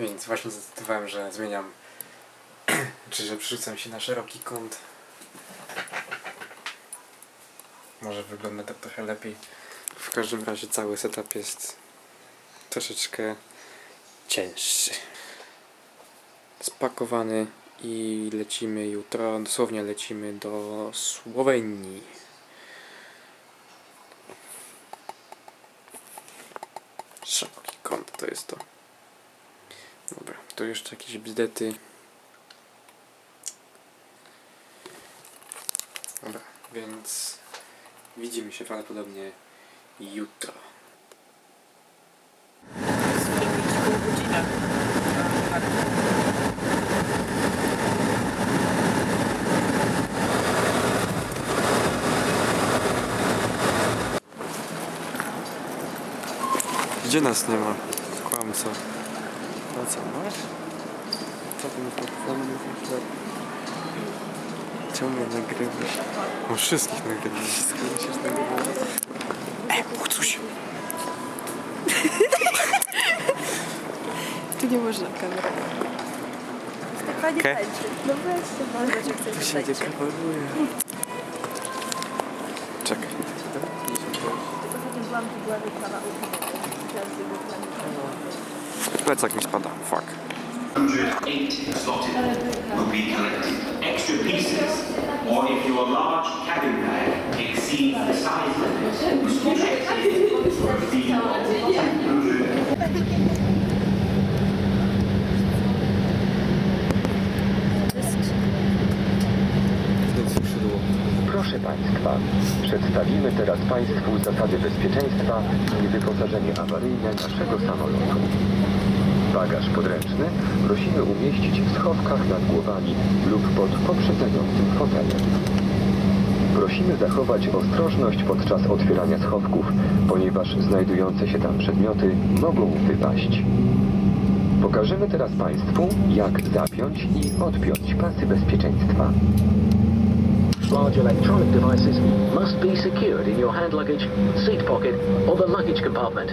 Więc właśnie zdecydowałem, że zmieniam, czy że przerzucam się na szeroki kąt. Może wygląda to trochę lepiej. W każdym razie cały setup jest troszeczkę cięższy. Spakowany i lecimy jutro, dosłownie lecimy do Słowenii. Szeroki kąt to jest to. Dobra, to jeszcze jakieś bzdety. Dobra, więc widzimy się prawdopodobnie jutro. Gdzie nas nie ma? Kłamco. No co, masz? Co ty mi to mówisz? Czemu mnie nagrywasz? O wszystkich nagrywasz. Wszystkich musisz nagrywać. Ej, Łucuś! Tu nie można kamery. Tak fajnie Okej. tańczy. No weź się, bardzo cię Tu chcesz się tańczyć. dekameruje. Czekaj. Ostatnio byłam, tu była reklama u Plecak mi spada. Fuck. 108 slotted will be collected. Extra pieces, or if your large cabin bag exceeds the size limit, was rejected for a fee of Proszę Państwa, przedstawimy teraz Państwu zasady bezpieczeństwa i wyposażenie awaryjne naszego samolotu. Bagaż podręczny prosimy umieścić w schowkach nad głowami lub pod poprzedzającym fotelem. Prosimy zachować ostrożność podczas otwierania schowków, ponieważ znajdujące się tam przedmioty mogą wypaść. Pokażemy teraz Państwu, jak zapiąć i odpiąć pasy bezpieczeństwa. Large electronic devices must be secured in your hand luggage, seat pocket, or the luggage compartment.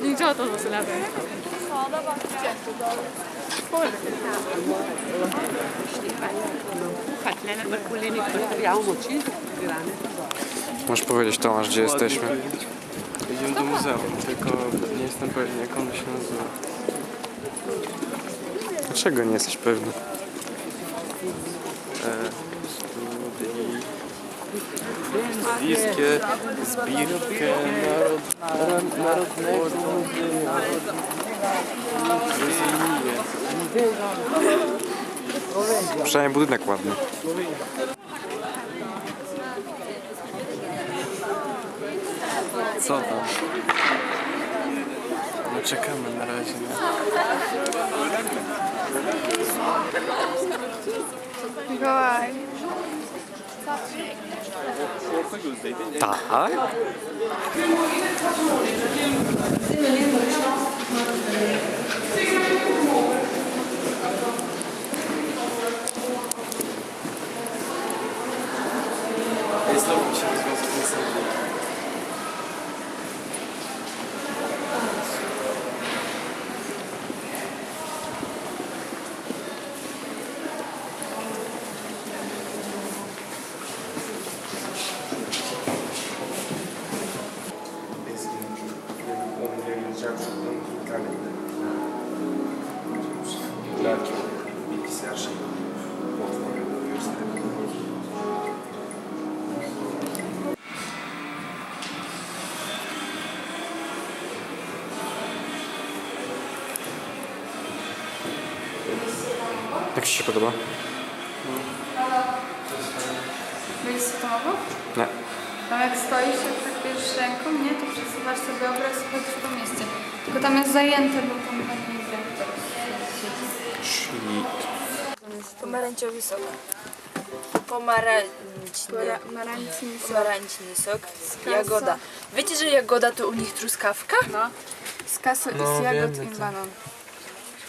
że nie chciała to zasylawy. Możesz powiedzieć Tomasz, gdzie jesteśmy? Idziemy do muzeum, tylko nie jestem pewien jak ono się nazywa. Dlaczego nie jesteś pewny? Bliskie zbirkę narod, narodnego Przynajmniej budynek ładny. Co tam? No czekamy na razie. Mikołaj. Tak? Ci się podoba? Byliś samochód? Nie. Tam jak stoisz, jak tak bierzesz ręką, nie, to przesuwasz sobie obraz i chodzisz po mieście. Tylko tam jest zajęte, bo tam chyba nie idzie. Pomarańczowy sok. Pomarańczny. Marańcin Pomarańczny sok. Jagoda. Wiecie, że jagoda to u nich truskawka? No. Z kasu No, i z jagód wiemy i to. banan.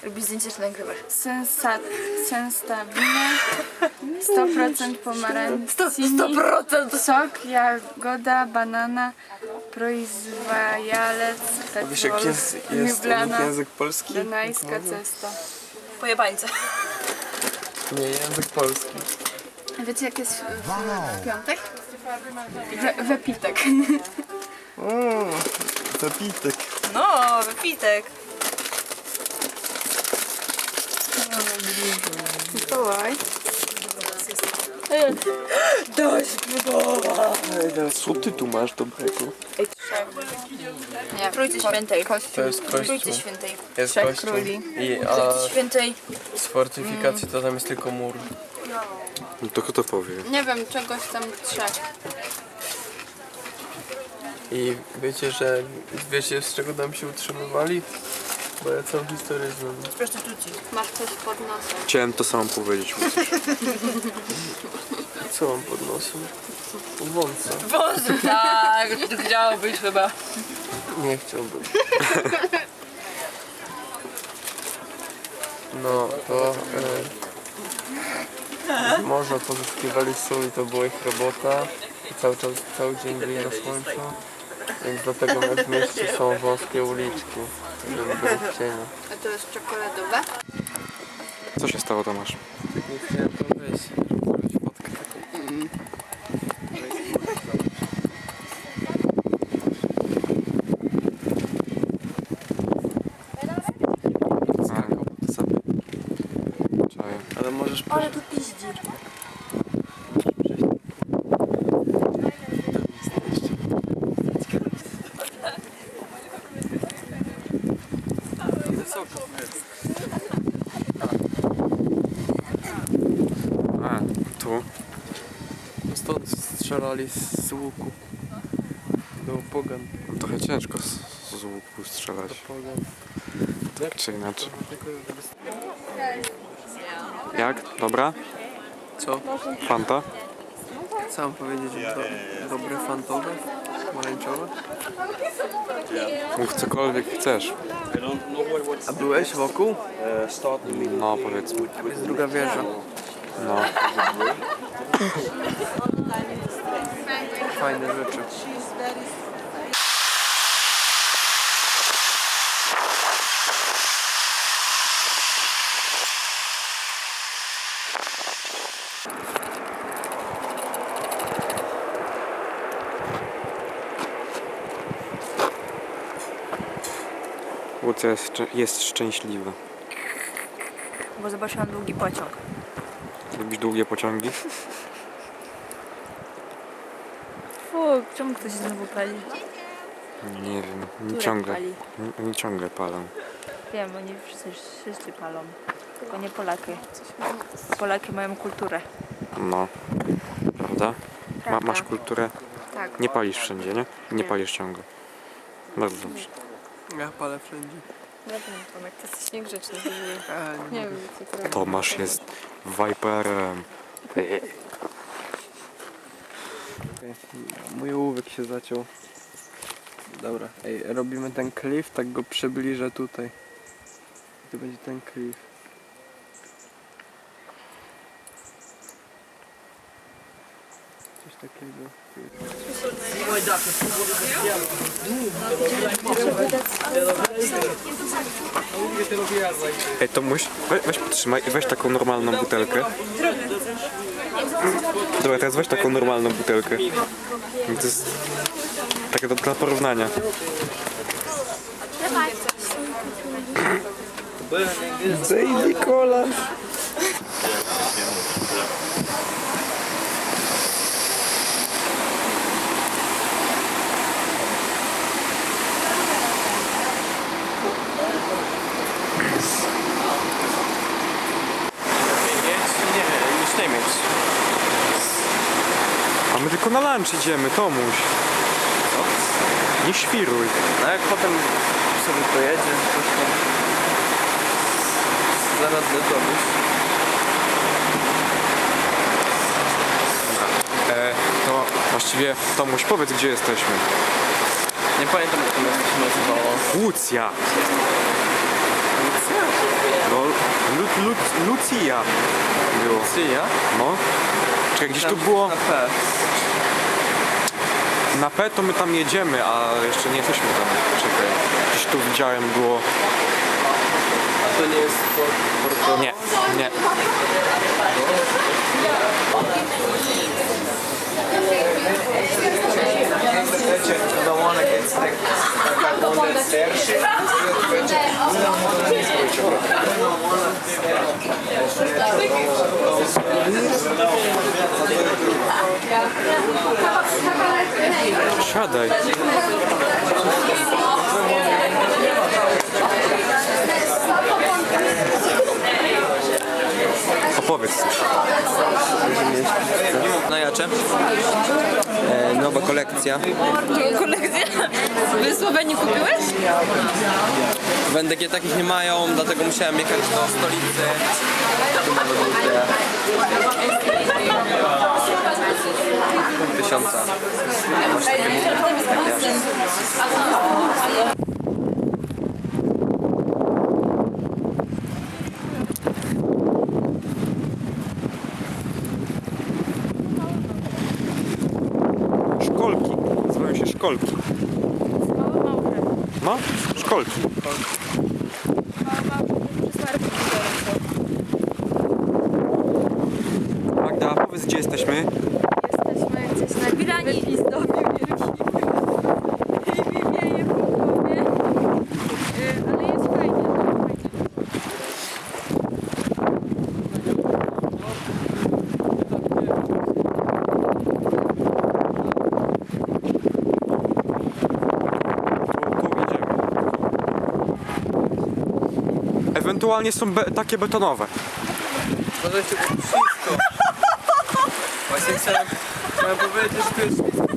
Robi zdjęcie, czy nagrywasz? Sensa, senstabile, 100% pomarańcini, 100%! sok, jagoda, banana, proizwajalec, Wiesz jak jest, język polski? dunajska cesta. Pojebańce. Nie, język polski. Wiecie jak jest w, w, w piątek? We, wepitek. Zapitek. No, wypitek. Mikołaj. Co ty tu masz dobrego? Nie, Trójcy Świętej. To jest Trójcy kościół. Świętej. Jest Trzech kościół. króli. I, a Trójcy Świętej. z fortyfikacji to tam jest tylko mur. No to kto powie? Nie wiem, czegoś tam trzech. I wiecie, że wiecie z czego tam się utrzymywali? Bo ja całą historię znam. Z prostytucji. Masz coś pod nosem. Chciałem to samo powiedzieć. Co mam pod nosem? Wąsa. Boże, tak, ty chciałbyś chyba. Nie chciałbym. No to e, morza pozyskiwali sól i to była ich robota. I cały czas, cały dzień byli na słońcu. Więc dlatego w mieście są wąskie uliczki, żeby były w cieniu. A to jest czekoladowe? Co się stało, Tomasz? Nie chciałem tam wejść, żeby zrobić fotkę taką. A, to sobie. Czaję. Ale możesz Ale tu piździ. A, tu. Stąd strzelali z łuku. Do pogan. Trochę ciężko z, z łuku strzelać. Pogan. Tak czy inaczej. Jak? Dobra? Co? Fanta? Sam powiedzieć, że do, dobre fantowe? Pomarańczowe? Mów cokolwiek chcesz. A byłeś wokół? No, powiedzmy. Tam jest druga wieża. No. Fajne rzeczy. Jest, jest szczęśliwa. bo zobaczyłam długi pociąg. Lubisz długie pociągi? Fu, czemu ktoś znowu pali? Nie wiem, nie Turek ciągle. pali. Nie, nie ciągle palą. Wiem, oni wszyscy, wszyscy palą. Tylko nie Polaki. Polaki mają kulturę. No. Prawda? Ma, Prawda. masz kulturę? Tak. Nie palisz wszędzie, nie? Nie Nie. palisz ciągle. Bardzo dobrze. Ja palę wszędzie. Ja wiem, Tomek, ty jesteś niegrzeczny. A, Nie wiem, co to Tomasz jest Viperem. Okej, Mój ołówek się zaciął. Dobra, ej, robimy ten klif, tak go przybliżę tutaj. I to będzie ten klif. Coś takiego. Ej, to muś, we, weź potrzymaj i weź taką normalną butelkę. Dobra, teraz weź taką normalną butelkę. To jest tak do, dla porównania. Baby cola. A my tylko na lunch idziemy, Tomuś. Nie świruj. A jak potem sobie pojedzie, tam zaraz do domu. E, to właściwie Tomuś, powiedz gdzie jesteśmy. Nie pamiętam jak to miasto się nazywało. Lucja. No, Lu, Lu, Lucia było. Syja? No. Czekaj, gdzieś tu było... Na P. Na P to my tam jedziemy, a jeszcze nie jesteśmy tam. Czekaj. Gdzieś tu widziałem było... A to nie jest port, port, Nie, nie. Siadaj. Opowiedz. Na jacze? E, nowa kolekcja. Wy w Słowenii kupiłeś? W NDG takich nie mają, dlatego musiałem jechać do stolicy. Buty. Tysiąca. Szkolki. Nazywają się szkolki. No, szkolki. Magda, powiedz gdzie jesteśmy? Jesteśmy gdzieś na Wirani. Wypizdowie wielkim. I wieje po głowie. Y, Ale jest fajnie. fajnie. Tu, tu jedziemy. Ewentualnie są be takie betonowe. Może się to wszystko. Właśnie chciałem, chciałem powiedzieć, że to jest ślisko.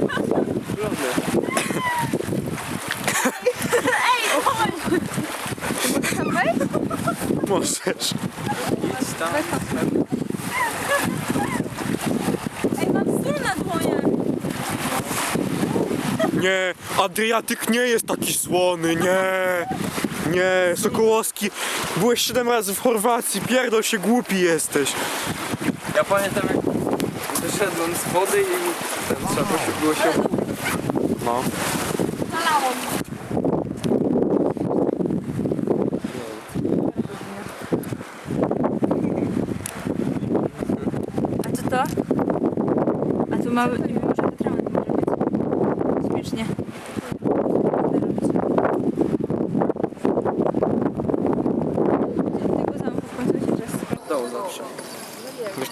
Możesz. Idź tam. Ej, mam sól na dłonie. Nie, Adriatyk nie jest taki słony, nie. Nie, Sokołowski, byłeś 7 razy w Chorwacji, pierdol się głupi jesteś. Ja pamiętam jak wyszedłem z wody i ten, trzeba było się. No. A co to? A tu mamy... Śmiesznie. Tego zamku w końcu się teraz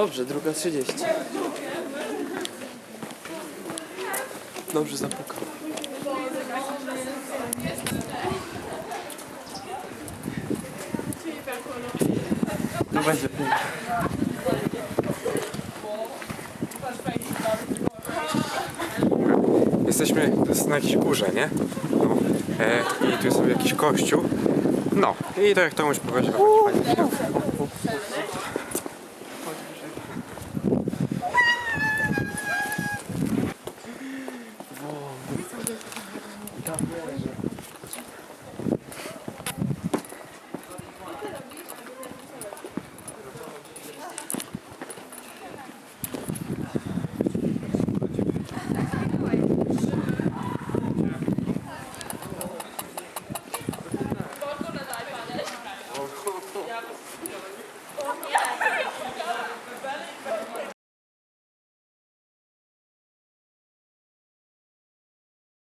Dobrze, druga 30. Dobrze zapukał. No będzie pięknie. Jesteśmy to jest na jakiejś górze, nie? No. E, I tu jest sobie jakiś kościół. No. I to jak to pokaże, to Так,